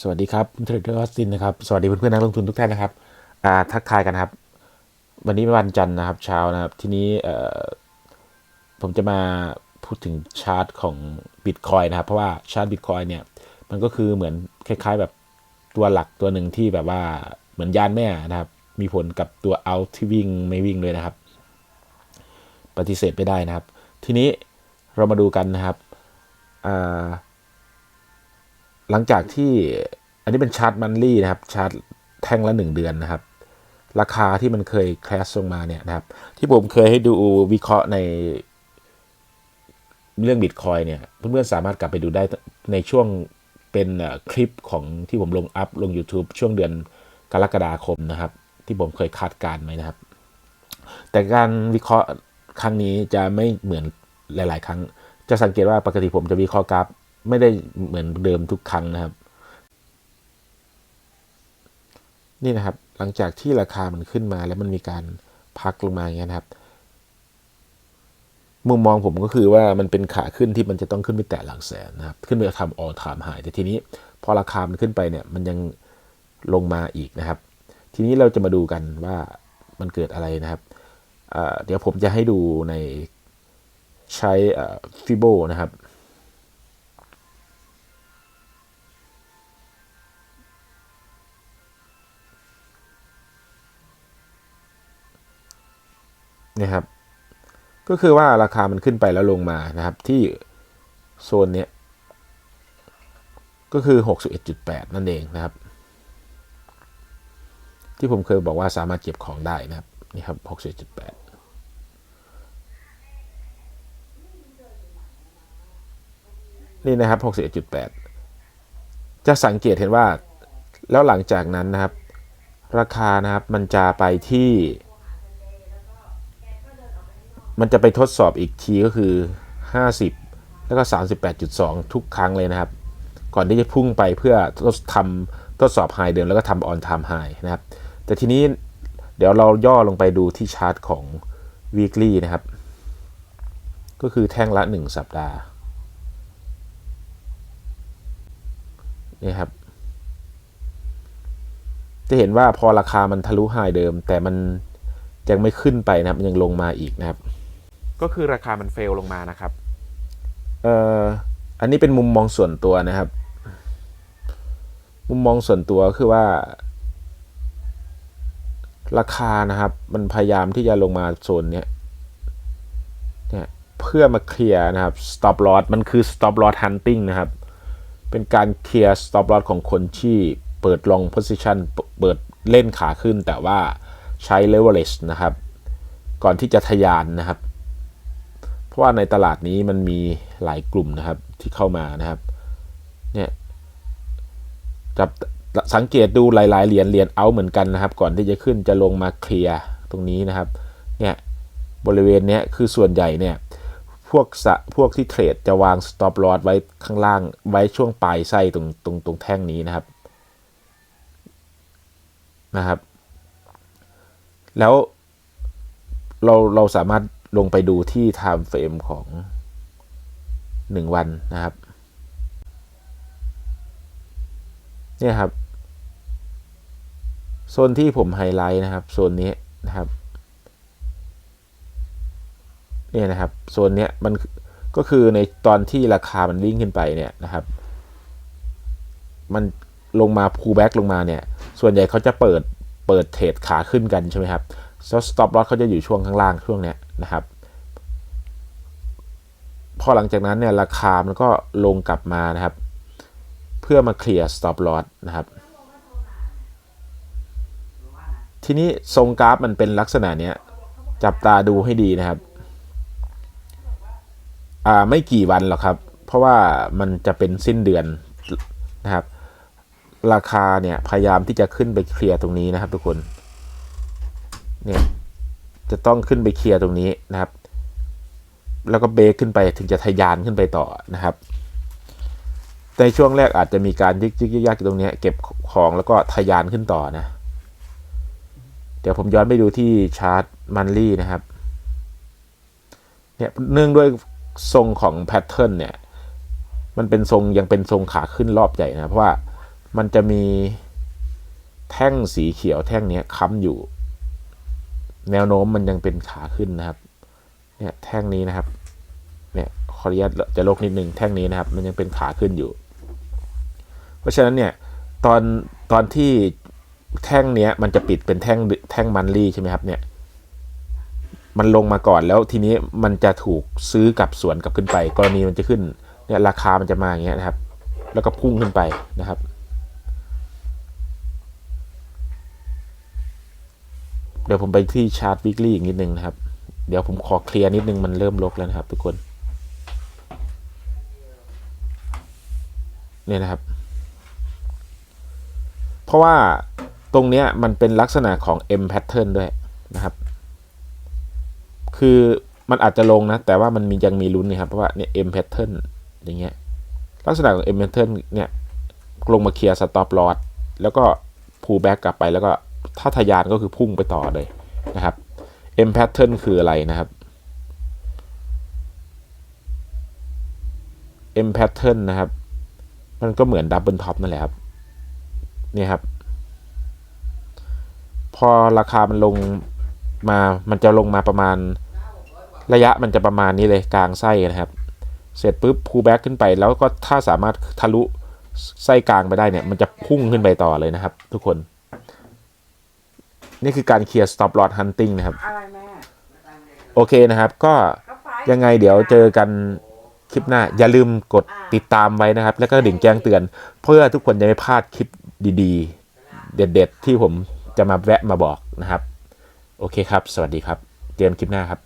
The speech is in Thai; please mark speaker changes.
Speaker 1: สวัสดีครับเทรดเดอร์ออสตินนะครับ สวัสดีเพื่อนๆนักลงทุนทุกท่านนะครับอ่าทักทายกันครับ วันนี้เป็นวันจันทร์นะครับเช้านะครับ ทีนี้เอ่อผมจะมาพูดถึงชาร์ตของบิตคอยนะครับ เพราะว่าชาร์ตบิตคอยเนี่ย มันก็คือเหมือนคล้ายๆแบบตัวหลักตัวหนึ่งที่แบบว่าเหมือนยานแม่นะครับ มีผลกับตัวเอาที่วิ่งไม่วิ่งเลยนะครับ ปฏิเสธไม่ได้นะครับ ทีนี้เรามาดูกันนะครับอ่า หลังจากที่อันนี้เป็นชาร์ตมันลี่นะครับ ชาร์ตแท่งละ 1 เดือนนะครับ ราคาที่มันเคยแคลสลงมาเนี่ยนะครับ ที่ผมเคยให้ดูวิเคราะห์ในเรื่องบิตคอยเนี่ย เพื่อนๆสามารถกลับไปดูได้ในช่วงเป็นคลิปของที่ผมลงอัพลง YouTube ช่วงเดือนกรกฎาคมนะครับ ที่ผมเคยคาดการณ์ไว้นะครับ แต่การวิเคราะห์ครั้งนี้จะไม่เหมือนหลาย ๆ ครั้ง จะสังเกตว่าปกติผมจะวิเคราะห์กราฟ ไม่ได้เหมือนเดิมทุกครั้งนะครับ นี่นะครับ หลังจากที่ราคามันขึ้นมาแล้วมันมีการพักลงมาอย่างเงี้ยนะครับ มุมมองผมก็คือว่ามันเป็นขาขึ้นที่มันจะต้องขึ้นไปแตะหลักแสนนะครับ ขึ้นไปทำออทามหายแต่ทีนี้พอราคามันขึ้นไปเนี่ย มันยังลงมาอีกนะครับ ทีนี้เราจะมาดูกันว่ามันเกิดอะไรนะครับ เดี๋ยวผมจะให้ดูในใช้ฟิโบนะครับ นี่ครับ ก็คือว่าราคามันขึ้นไปแล้วลงมานะครับ ที่โซนเนี้ยก็คือ 61.8 นั่นเองนะครับ ที่ผมเคยบอกว่าสามารถเก็บของได้นะครับนี่ครับ 61.8นี่นะครับ 61.8 จะสังเกตเห็นว่า แล้วหลังจากนั้นนะครับ ราคานะครับ มันจะไปที่ มันจะไปทดสอบอีกทีก็คือ 50 แล้วก็ 38.2 ทุกครั้งเลยนะครับ ก่อนที่จะพุ่งไปเพื่อทดทำทดสอบไฮเดิมแล้วก็ทำออนไทม์ไฮนะครับ แต่ทีนี้เดี๋ยวเราย่อลงไปดูที่ชาร์ตของ weekly นะครับ ก็คือแท่งละ 1 สัปดาห์นี่ครับ จะเห็นว่าพอราคามันทะลุไฮเดิม แต่มันยังไม่ขึ้นไปนะครับมันยังลงมาอีกนะครับ ก็คือราคามันเฟลลงมานะครับ เอ่ออันนี้เป็นมุมมองส่วนตัวนะครับ มุมมองส่วนตัวคือว่า ราคานะครับ มันพยายามที่จะลงมาโซนเนี้ยเนี่ยเพื่อมาเคลียร์นะครับ stop loss มันคือ stop loss hunting นะครับ เป็นการเคลียร์ stop loss ของคนที่เปิด long position เปิดเล่นขาขึ้นแต่ว่าใช้ leverage นะครับ ก่อนที่จะทะยานนะครับ ราะว่าในตลาดนี้มันมีหลายกลุ่มนะครับที่เข้ามานะครับเนี่ยจับสังเกตดูหลาย ๆ เหรียญเหรียญเอาเหมือนกันนะครับ ก่อนที่จะขึ้นจะลงมาเคลียร์ตรงนี้นะครับเนี่ยบริเวณเนี้ยคือส่วนใหญ่เนี่ยพวกสะพวกที่เทรดจะวาง stop loss ไว้ข้างล่างไว้ช่วงปลายไส้ตรงตรงตรงแท่งนี้นะครับนะครับ แล้วเราเราสามารถ ลงไปดูที่ time frame ของ 1 วันนะครับ เนี่ยครับ โซนที่ผมไฮไลท์นะครับ โซนนี้นะครับเนี่ยนะครับ โซนเนี้ยมันก็คือในตอนที่ราคามันวิ่งขึ้นไปเนี่ยนะครับ มันลงมา pull back ลงมาเนี่ย ส่วนใหญ่เขาจะเปิดเปิดเทรดขาขึ้นกันใช่ไหมครับ แล้ว stop loss เขาจะอยู่ช่วงข้างล่างช่วงเนี้ยนะครับ พอหลังจากนั้นเนี่ยราคามันก็ลงกลับมานะครับ เพื่อมาเคลียร์ stop loss นะครับ ทีนี้ทรงกราฟมันเป็นลักษณะเนี้ยจับตาดูให้ดีนะครับ อ่าไม่กี่วันหรอกครับ เพราะว่ามันจะเป็นสิ้นเดือนนะครับ ราคาเนี่ยพยายามที่จะขึ้นไปเคลียร์ตรงนี้นะครับทุกคน เนี่ยจะต้องขึ้นไปเคลียร์ตรงนี้นะครับ แล้วก็เบรกขึ้นไปถึงจะทะยานขึ้นไปต่อนะครับ ในช่วงแรกอาจจะมีการยึกยึกยักตรงนี้เก็บของแล้วก็ทะยานขึ้นต่อนะ เดี๋ยวผมย้อนไปดูที่ชาร์ตมันลี่นะครับ เนี่ยเนื่องด้วยทรงของแพทเทิร์นเนี่ย มันเป็นทรงยังเป็นทรงขาขึ้นรอบใหญ่นะ เพราะว่ามันจะมีแท่งสีเขียวแท่งนี้ค้ำอยู่ แนวโน้มมันยังเป็นขาขึ้นนะครับ เนี่ยแท่งนี้นะครับ เนี่ยขออนุญาตจะลกนิดนึงแท่งนี้นะครับ มันยังเป็นขาขึ้นอยู่ เพราะฉะนั้นเนี่ยตอนตอนที่แท่งเนี้ยมันจะปิดเป็นแท่งแท่งมันลี่ใช่ไหมครับเนี่ยมันลงมาก่อนแล้วทีนี้มันจะถูกซื้อกับสวนกลับขึ้นไป กรณีมันจะขึ้นเนี่ยราคามันจะมาอย่างเงี้ยนะครับ แล้วก็พุ่งขึ้นไปนะครับ เดี๋ยวผมไปที่ชาร์ตวิกฤตอีกนิดนึงนะครับ เดี๋ยวผมขอเคลียร์นิดนึงมันเริ่มลกแล้วนะครับ ทุกคน เนี่ยนะครับ เพราะว่าตรงเนี้ยมันเป็นลักษณะของ M pattern ด้วยนะครับ คือมันอาจจะลงนะ แต่ว่ามันมียังมีลุ้นนะครับ เพราะว่าเนี่ย M pattern อย่างเงี้ย ลักษณะของ M pattern เนี่ยลงมาเคลียร์ stop loss แล้วก็ pull back กลับไปแล้วก็ ถ้าทะยานก็คือพุ่งไปต่อเลยนะครับ M pattern คืออะไรนะครับ M pattern นะครับ มันก็เหมือนดับเบิลท็อปนั่นแหละครับนี่ครับ พอราคามันลงมา มันจะลงมาประมาณระยะมันจะประมาณนี้เลยกลางไส้นะครับ เสร็จปุ๊บ pull back ขึ้นไปแล้วก็ถ้าสามารถทะลุไส้กลางไปได้เนี่ย มันจะพุ่งขึ้นไปต่อเลยนะครับ ทุกคน นี่คือการเคลียร์ stop loss hunting นะครับ
Speaker 2: อะไรแม่
Speaker 1: โอเคนะครับ ก็
Speaker 2: ก็ไป
Speaker 1: ยังไงเดี๋ยวเจอกันคลิปหน้า อย่าลืมกดติดตามไว้นะครับ แล้วก็ดิ่งแจ้งเตือน เพื่อทุกคนจะไม่พลาดคลิปดีๆ เด็ดๆ ที่ผมจะมาแวะมาบอกนะครับ โอเคครับ สวัสดีครับ เจอกันคลิปหน้าครับ